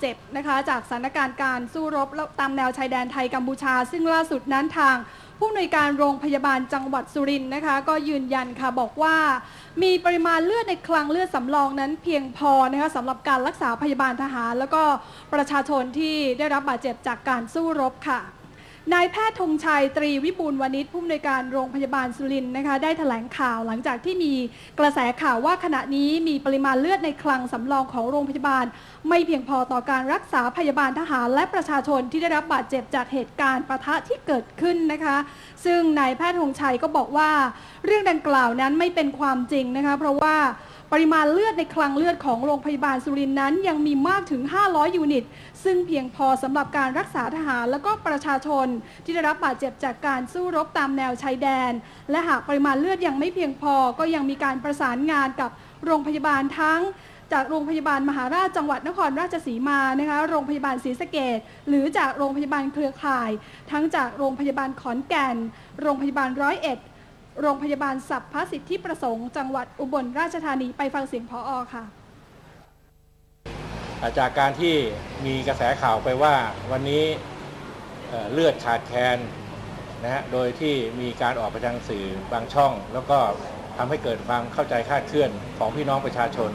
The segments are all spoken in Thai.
เจ็บนะคะจากสถานการณ์การสู้รบตามแนวชายแดนไทยกัมพูชา ซึ่งล่าสุดนั้นทางผู้อำนวยการโรงพยาบาลจังหวัดสุรินทร์นะคะ ก็ยืนยันค่ะบอกว่า มีปริมาณเลือดในคลังเลือดสำรองนั้นเพียงพอนะคะสำหรับการรักษาพยาบาลทหาร แล้วก็ประชาชนที่ได้รับบาดเจ็บจากการสู้รบค่ะ นายแพทย์ธงชัยตรีวิบูลวณิชผู้อำนวยการโรงพยาบาลสุรินทร์นะคะได้แถลงข่าวหลังจากที่มีกระแสข่าวว่าขณะนี้มีปริมาณเลือดในคลังสำรองของโรงพยาบาล ไม่เพียงพอต่อการรักษาพยาบาลทหารและประชาชนที่ได้รับบาดเจ็บจากเหตุการณ์ปะทะที่เกิดขึ้นนะคะ ซึ่งนายแพทย์ธงชัยก็บอกว่า เรื่องดังกล่าวนั้นไม่เป็นความจริงนะคะเพราะว่า ปริมาณเลือดในคลังเลือดของโรงพยาบาลสุรินทร์นั้น ยังมีมากถึง 500 ยูนิต ซึ่งเพียงพอสำหรับการรักษาทหารและก็ประชาชน ที่ได้รับบาดเจ็บจากการสู้รบตามแนวชายแดน และหากปริมาณเลือดยังไม่เพียงพอก็ยังมีการประสานงานกับโรงพยาบาลทั้งจากโรงพยาบาลมหาราชจังหวัดนครราชสีมานะคะ โรงพยาบาลศรีสะเกดหรือจากโรงพยาบาลเครือข่าย ทั้งจากโรงพยาบาลขอนแก่น โรงพยาบาลร้อยเอ็ด โรงพยาบาลสัพพสิทธิประสงค์จังหวัดอุบลราชธานีไปฟังเสียงพออค่ะ จากการที่มีกระแสข่าวไปว่าวันนี้เเลือดขาดแคลนนะฮะโดยที่มีการออกไปทางสื่อบางช่อง แล้วก็ทำให้เกิดความเข้าใจคาดเคลื่อนของพี่น้องประชาชน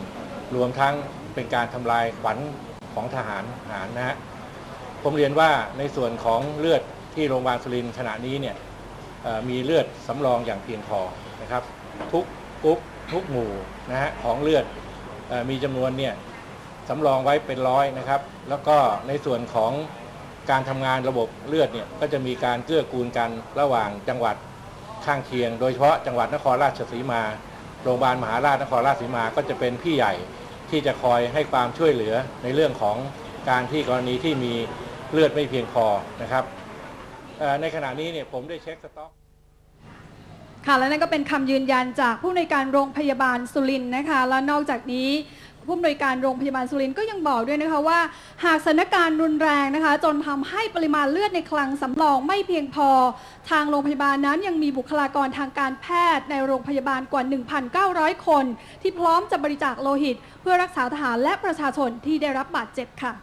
รวมทั้งเป็นการทำลายขวัญของทหารหารนะฮะผมเรียนว่าในส่วนของเลือดที่โรงพยาบาลสุรินทร์ขณะนี้เนี่ย มีเลือดสำรองอย่างเพียงพอนะครับ ทุกกรุ๊ปทุกหมู่นะฮะของเลือดอมีจำนวนเนี่ยสำรองไว้เป็นร้อยนะครับ แล้วก็ในส่วนของการทำงานระบบเลือดเนี่ยก็จะมีการเกื้อกูลกันระหว่างจังหวัดข้างเคียง โดยเฉพาะจังหวัดนครราชสีมาโรงพยาบาลมหาราชนครราชสีมาก็จะเป็นพี่ใหญ่ที่จะคอยให้ความช่วยเหลือในเรื่องของการที่กรณีที่มีเลือดไม่เพียงพอนะครับ ในขณะนี้เนี่ยผมได้เช็คสต็อกค่ะและนั่นก็เป็นคำยืนยันจากผู้อำนวยการโรงพยาบาลสุรินทร์นะคะแล้วนอกจากนี้ผู้อำนวยการโรงพยาบาลสุรินทร์ก็ยังบอกด้วยนะคะว่า หากสถานการณ์รุนแรงนะคะ จนทำให้ปริมาณเลือดในคลังสำรองไม่เพียงพอ ทางโรงพยาบาลนั้นยังมีบุคลากรทางการแพทย์ในโรงพยาบาลกว่า 1,900 คน ที่พร้อมจะบริจาคโลหิต เพื่อรักษาทหารและประชาชนที่ได้รับบาดเจ็บค่ะ